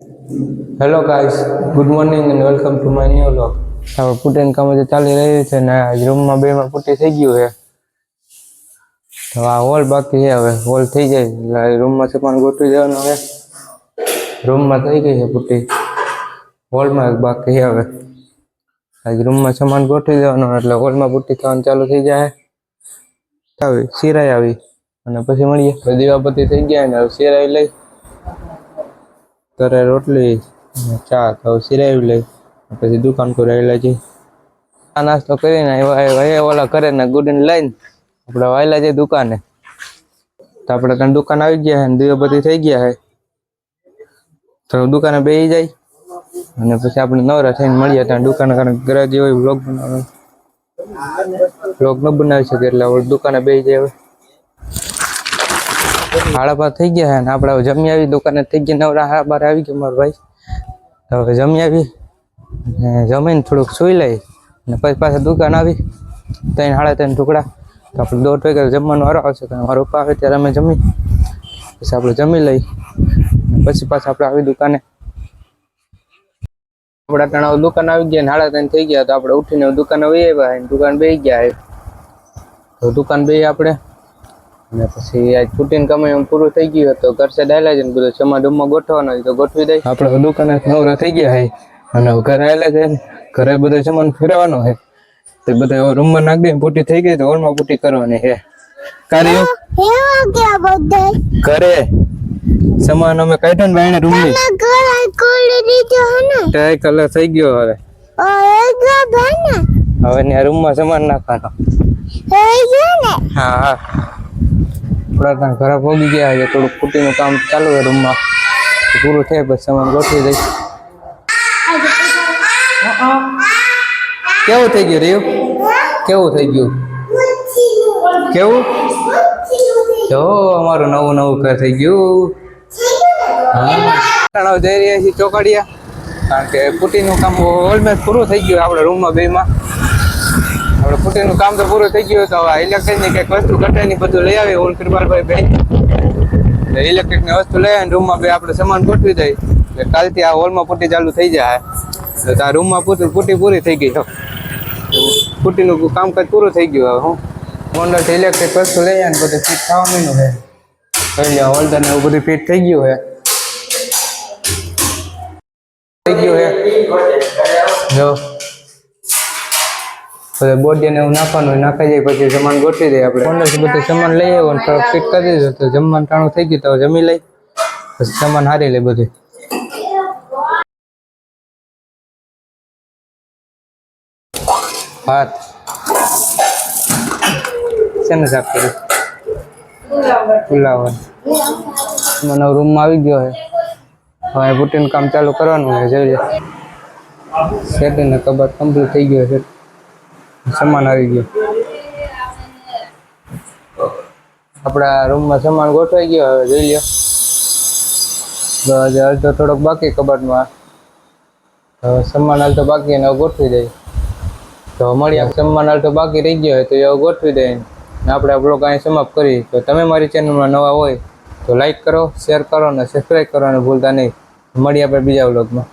Hello guys good morning and welcome to my new vlog હવે પુટેન કામ જે ચાલી રહ્યું છે ને આજ રૂમમાં બેમાં પુટી થઈ ગયું છે. તો આ હોલ બાકી છે હવે. હોલ થઈ જાય એટલે રૂમમાં સામાન ગોઠવી દેવાનું હવે રૂમમાં થઈ ગઈ છે પુટી હોલમાં એક બાકી છે હવે. આજ રૂમમાં સામાન ગોઠવી દેવાનો એટલે હોલમાં પુટ્ટી થવાનું ચાલુ થઈ જાય. આવી સિરાઈ આવી. અને પછી મળીએ. દીવાપતિ થઈ ગયા ને હવે સિરાઈ લઈ. તરે રોટલી ચા તો સિરાવી લઈ, પછી દુકાન પર આવેલા જઈ આ નાસ્તો કરીને આવ્યા ઓલા કરે ને ગુડીને લઈને આપણે વાયલા જઈએ દુકાને. તો આપણે ત્યાં દુકાન આવી ગયા છે ને બધી થઈ ગયા છે તો દુકાને બેસી જાય. અને પછી આપણે નવરા થઈને મળીએ ત્યાં દુકાને કારણ ઘરે જે હોય બ્લોગ બનાવે. બ્લોગ ન બનાવી શકે એટલે દુકાને બેસી જાય હવે સાડા પાંચ થઈ ગયા છે ને આપણે હવે જમી આવી દુકાને થઈ ગયા નવરા સાડા બાર આવી ગયા મારો ભાઈ. તો હવે જમી આવી ને જમીને થોડુંક સુઈ લઈ અને પછી પાછા દુકાન આવી. ત્રણ સાડા ત્રણ ટુકડા. તો આપણે દોઢ વાગે જમવાનો વારો આવશે કારણ મારો પપ્પા આવે ત્યારે અમે જમી. પછી આપણે જમી લઈ અને પછી પાછા આપણે આવી દુકાને. આપણા ત્રણ દુકાન આવી ગયા ને સાડા ત્રણ થઈ ગયા તો આપણે ઉઠીને દુકાને વહી આવ્યા અને દુકાન બેસી ગયા છે. તો દુકાન બેસી આપણે. અને પછી આજ છૂટીને કમાઈ પૂરું થઈ ગયું તો ઘર સાઈડ આવેલા છે ને બધું જમા ડમમાં ગોઠવાનો હોય તો ગોઠવી દઈ આપણે દુકાને નવરા થઈ ગયા હે. અને ઘરે આવેલા છે ઘરે બધો સમાન ફેરવાનો હે. તે બધા રૂમમાં નાખી દે પૂટી થઈ ગઈ તો હોલમાં પૂટી કરવાની હે. કાર્ય? ઘરે? સમાન અમે કાઢ્યો ને બાયણે રૂમની. ને? ટ્રાય કલર થઈ ગયો હવે. હવે ત્યાં રૂમમાં સામાન નાખવાનો. ને? હા હા. ત્યાં ઘરે પહોંચી ગયા છે. થોડુંક કુટીનું કામ ચાલુ છે રૂમમાં. પૂરું થાય પછી સામાન ગોઠવી દઈશ. કેવું થઈ ગયું રહ્યું કેવું થઈ ગયું? કેવું? જો, અમારું નવું નવું ઘર થઈ ગયું. હા. જઈ રહ્યા છીએ ચોકડીયા. કારણ કે પુટીનું કામ ઓલમોસ્ટ પૂરું થઈ ગયું આપણે રૂમમાં બેમાં. આપણે પુટીનું કામ તો પૂરું થઈ ગયું તો હવે ઇલેક્ટ્રિકની કંઈક વસ્તુ ઘટાની બધું લઈ આવી હું કૃપાલભાઈ એટલે ઇલેક્ટ્રિકની વસ્તુ લઈ અને રૂમમાં બે આપણે સામાન ગોઠવી દઈ એટલે કાલથી આ હોલમાં પુટી ચાલુ થઈ જાય. તો આ રૂમમાં પુટી પુટી પૂરી થઈ ગઈ પુટીનું કામકાજ પૂરું થઈ ગયું હવે, હું. મોન્ડલથી ઇલેક્ટ્રિક વસ્તુ લઈ અને બધું ફિટ થવા મીનું છે. કહી લે હોલ્ડર ને એવું બધું ફિટ થઈ ગયું છે. થઈ ગયું છે. જો. પછી બોડી ને એવું નાખવાનું હોય, નાખાઈ જાય, પછી સામાન ગોઠવી દઈએ આપણે. ઓનરથી બધું સામાન લઈ આવ્યો ને થોડોક ફિટ કરી દીધું તો જમવાનું ટાણું થઈ ગયું તો જમી લઈ. પછી સામાન હારી લે બધું. ભાત. શેને સાફ કર્યું? ફુલાવર મને રૂમમાં આવી ગયો છે. હવે પુટીનું કામ ચાલુ કરવાનું છે જોઈએ સેટિંગ કબાટ કમ્પ્લીટ થઈ ગયો છે. સામાન આવી ગયો. આપણા રૂમમાં સમાન ગોઠવાઈ ગયો, હવે જોઈ લ્યો. તો હાલ તો થોડોક બાકી કબાટમાં. સામાન હાલ તો બાકી એને ગોઠવી દઈએ. તો મળીએ સમાન હાલ તો બાકી રહી ગયો હોય તો એ ગોઠવી દઈએ. ને આપણે આ બ્લોગ અહીં સમાપ્ત કરી તો તમે મારી ચેનલમાં નવા હોય તો લાઈક કરો શેર કરો અને સબસ્ક્રાઈબ કરવાનું ભૂલતા નહીં. મળીએ આપણે બીજા બ્લોગમાં